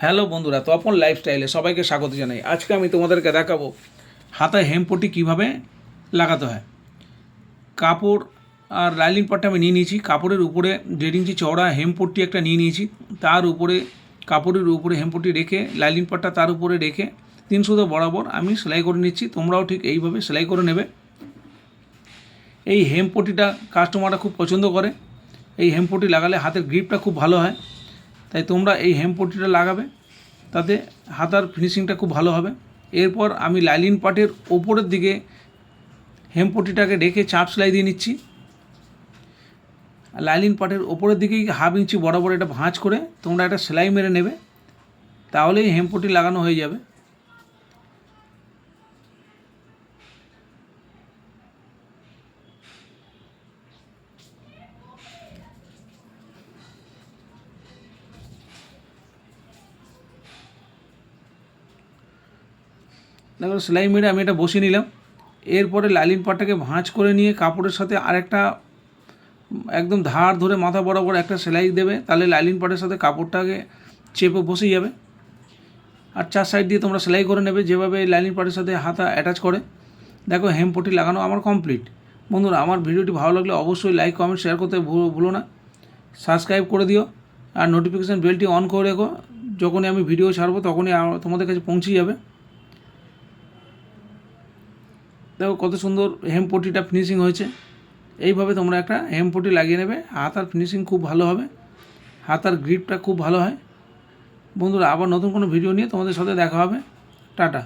Hello বন্ধুরা তপন লাইফস্টাইলে সবাইকে স্বাগত জানাই। আজকে আমি তোমাদেরকে দেখাবো হাতায় হেমপটি কীভাবে লাগাতে হয়। কাপড় আর লাইলিং পাটটা আমি নিয়ে নিয়েছি। কাপড়ের উপরে দেড় ইঞ্চি চওড়া হেমপট্টি একটা নিয়ে নিয়েছি। তার উপরে, কাপড়ের উপরে হেমপট্টি রেখে লাইলিং পাটটা তার উপরে রেখে তিন সুতো বরাবর আমি সেলাই করে নিচ্ছি। তোমরাও ঠিক এইভাবে সেলাই করে নেবে। এই হেমপটিটা কাস্টমাররা খুব পছন্দ করে। এই হেমপটি লাগালে হাতের গ্রিপটা খুব ভালো হয়। তাই তোমরা এই হেমপটিটা লাগাবে, তাতে হাতার ফিনিশিংটা খুব ভালো হবে। এরপর আমি লাইলিন পাটের ওপরের দিকে হেমপটিটাকে ডেকে চাপ সেলাই দিয়ে নিচ্ছি। লাইলিন পাটের ওপরের দিকেই হাফ ইঞ্চি বরাবর এটা ভাঁজ করে তোমরা একটা সেলাই মেরে নেবে, তাহলেই হেমপটি লাগানো হয়ে যাবে। দেখো, সেলাই মেরে আমি এটা বসিয়ে নিলাম। এরপরে লাইলিন পাটটাকে ভাঁজ করে নিয়ে কাপড়ের সাথে আরেকটা, একদম ধার ধরে মাথা বরাবর একটা সেলাই দেবে, তাহলে লাইলিন পাটের সাথে কাপড়টাকে চেপে বসে যাবে। আর চার সাইড দিয়ে তোমরা সেলাই করে নেবে, যেভাবে লাইলিন পাটের সাথে হাতা অ্যাটাচ করে। দেখো হেমপটি লাগানো আমার কমপ্লিট বন্ধুরা, আমার ভিডিওটি ভালো লাগলে অবশ্যই লাইক কমেন্ট শেয়ার করতে ভুলো না। সাবস্ক্রাইব করে দিও আর নোটিফিকেশান বেলটি অন করে রেখো। যখনই আমি ভিডিও ছাড়বো, তখনই তোমাদের কাছে পৌঁছে যাবে। দেখো কত সুন্দর হেমপটিটা ফিনিশিং হয়েছে। এইভাবে তোমরা একটা হেমপটি লাগিয়ে নেবে হাতার ফিনিশিং খুব ভালো হবে হাতার গ্রিপটা খুব ভালো হয়। বন্ধুরা, আবার নতুন কোনো ভিডিও নিয়ে তোমাদের সাথে দেখা হবে। টাটা।